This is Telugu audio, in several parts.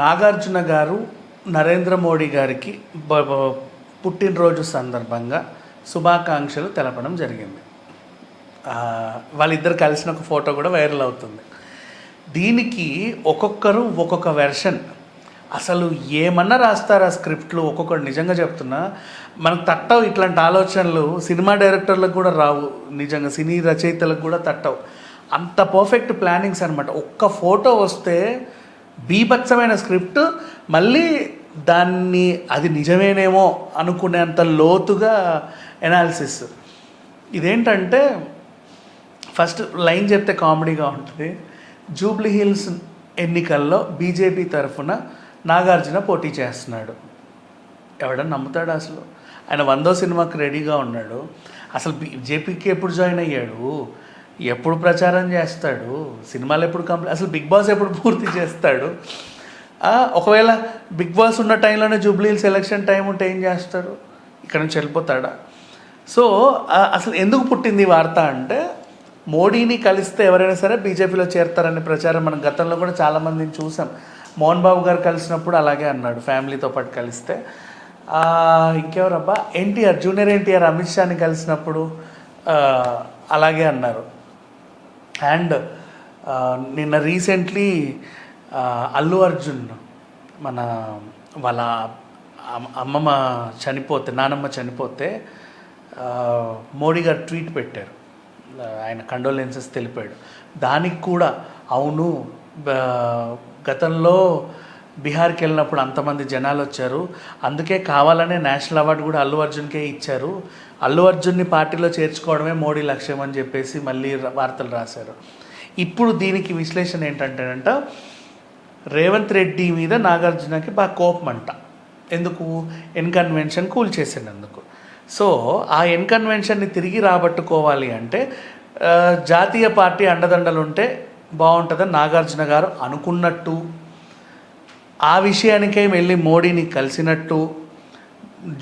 నాగార్జున గారు నరేంద్ర మోడీ గారికి పుట్టినరోజు సందర్భంగా శుభాకాంక్షలు తెలపడం జరిగింది. వాళ్ళిద్దరు కలిసిన ఒక ఫోటో కూడా వైరల్ అవుతుంది. దీనికి ఒక్కొక్కరు ఒక్కొక్క వెర్షన్. అసలు ఏమన్నా రాస్తారా స్క్రిప్ట్లు? ఒక్కొక్కరు నిజంగా చెప్తున్నా మనకు తట్టవు ఇట్లాంటి ఆలోచనలు. సినిమా డైరెక్టర్లకు కూడా రావు. నిజంగా సినీ రచయితలకు కూడా తట్టవు. అంత పర్ఫెక్ట్ ప్లానింగ్స్ అనమాట ఒక్క ఫోటో వస్తే బీభత్సమైన స్క్రిప్ట్ మళ్ళీ దాన్ని అది నిజమేనేమో అనుకునేంత లోతుగా ఎనాలిసిస్ ఇదేంటంటే ఫస్ట్ లైన్ చెప్తే కామెడీగా ఉంటుంది. జూబ్లీ హిల్స్ ఎన్నికల్లో బీజేపీ తరఫున నాగార్జున పోటీ చేస్తున్నాడు. ఎవడన్నా నమ్ముతాడు అసలు? ఆయన వందో సినిమాకి రెడీగా ఉన్నాడు. అసలు బీజేపీకి ఎప్పుడు జాయిన్ అయ్యాడు? ఎప్పుడు ప్రచారం చేస్తాడు? సినిమాలు ఎప్పుడు కంప్లీట్ అసలు బిగ్ బాస్ ఎప్పుడు పూర్తి చేస్తాడు? ఒకవేళ బిగ్ బాస్ ఉన్న టైంలోనే జూబ్లీహిల్స్ ఎలక్షన్ టైం ఉంటే ఏం చేస్తాడు? ఇక్కడ నుంచి వెళ్ళిపోతాడా? సో అసలు ఎందుకు పుట్టింది వార్త అంటే మోడీని కలిస్తే ఎవరైనా సరే బీజేపీలో చేరతారనే ప్రచారం మనం గతంలో కూడా చాలామందిని చూసాం. మోహన్ బాబు గారు కలిసినప్పుడు అలాగే అన్నాడు ఫ్యామిలీతో పాటు కలిస్తే. ఇంకెవరబ్బా? ఎన్టీఆర్ జూనియర్ ఎన్టీఆర్ అమిత్ షాని కలిసినప్పుడు అలాగే అన్నారు. అండ్ నిన్న రీసెంట్లీ అల్లు అర్జున్ మన వాళ్ళ అమ్మమ్మ చనిపోతే నానమ్మ చనిపోతే మోడీ గారు ట్వీట్ పెట్టారు. ఆయన కండోలెన్సెస్ తెలిపాడు. దానికి కూడా అవును గతంలో బీహార్కి వెళ్ళినప్పుడు అంతమంది జనాలు వచ్చారు. అందుకే కావాలనే నేషనల్ అవార్డు కూడా అల్లు అర్జున్కే ఇచ్చారు. అల్లు అర్జున్ని పార్టీలో చేర్చుకోవడమే మోడీ లక్ష్యం అని చెప్పేసి మళ్ళీ వార్తలు రాశారు. ఇప్పుడు దీనికి విశ్లేషణ ఏంటంటేనంట రేవంత్ రెడ్డి మీద నాగార్జునకి బాగా కోపం అంట ఎందుకు ఎన్కన్వెన్షన్ కూల్చేసినందుకు సో ఆ ఎన్కన్వెన్షన్ని తిరిగి రాబట్టుకోవాలి అంటే జాతీయ పార్టీ అండదండలు ఉంటే బాగుంటుందని నాగార్జున గారు అనుకున్నట్టు ఆ విషయానికే వెళ్ళి మోడీని కలిసినట్టు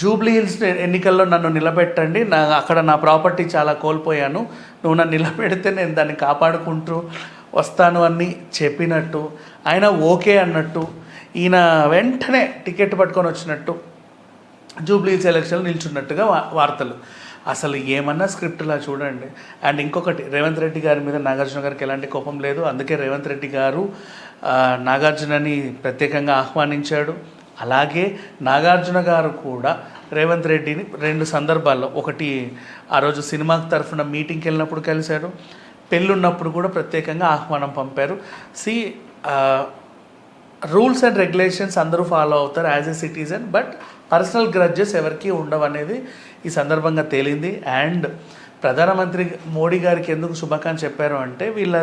జూబ్లీ హిల్స్ ఎన్నికల్లో నన్ను నిలబెట్టండి. నా అక్కడ నా ప్రాపర్టీ చాలా కోల్పోయాను. నువ్వు నన్ను నిలబెడితే నేను దాన్ని కాపాడుకుంటూ వస్తాను అని చెప్పినట్టు ఆయన ఓకే అన్నట్టు ఈయన వెంటనే టికెట్ పట్టుకొని వచ్చినట్టు జూబ్లీ హిల్స్ ఎలక్షన్లు నిల్చున్నట్టుగా వార్తలు. అసలు ఏమన్నా స్క్రిప్ట్లా చూడండి. అండ్ ఇంకొకటి రేవంత్ రెడ్డి గారి మీద నాగార్జున గారికి ఎలాంటి కోపం లేదు. అందుకే రేవంత్ రెడ్డి గారు నాగార్జునని ప్రత్యేకంగా ఆహ్వానించాడు. అలాగే నాగార్జున గారు కూడా రేవంత్ రెడ్డిని రెండు సందర్భాల్లో ఒకటి ఆ రోజు సినిమా తరఫున మీటింగ్కి వెళ్ళినప్పుడు కలిశాడు పెళ్ళున్నప్పుడు కూడా ప్రత్యేకంగా ఆహ్వానం పంపారు. సి రూల్స్ అండ్ రెగ్యులేషన్స్ అందరూ ఫాలో అవుతారు as a citizen but personal grudges ఎవరికి ఉండవు అనేది ఈ సందర్భంగా తేలింది. అండ్ ప్రధానమంత్రి మోడీ గారికి ఎందుకు శుభాకాంక్ష చెప్పారు అంటే వీళ్ళ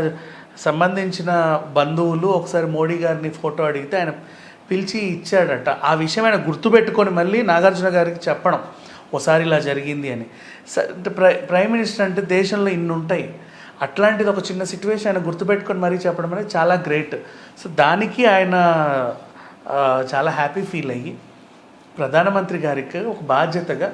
సంబంధించిన బంధువులు ఒకసారి మోడీ గారిని ఫోటో అడిగితే ఆయన పిలిచి ఇచ్చాడట. ఆ విషయం ఆయన గుర్తుపెట్టుకొని మళ్ళీ నాగార్జున గారికి చెప్పడం ఒకసారి ఇలా జరిగింది అని. స- ప్రై ప్రైమ్ మినిస్టర్ అంటే దేశంలో ఇన్ని ఉంటాయి. అట్లాంటిది ఒక చిన్న సిచ్యువేషన్ ఆయన గుర్తుపెట్టుకొని మరీ చెప్పడం అనేది చాలా గ్రేట్. సో దానికి ఆయన చాలా హ్యాపీ ఫీల్ అయ్యి ప్రధానమంత్రి గారికి ఒక బాధ్యతగా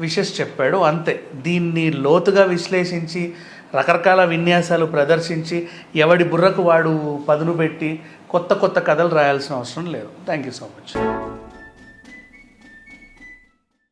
విషెస్ చెప్పాడు. అంతే. దీన్ని లోతుగా విశ్లేషించి రకరకాల విన్యాసాలు ప్రదర్శించి ఎవడి బుర్రకు వాడు పదును పెట్టి కొత్త కొత్త కథలు రాయాల్సిన అవసరం లేదు. Thank you so much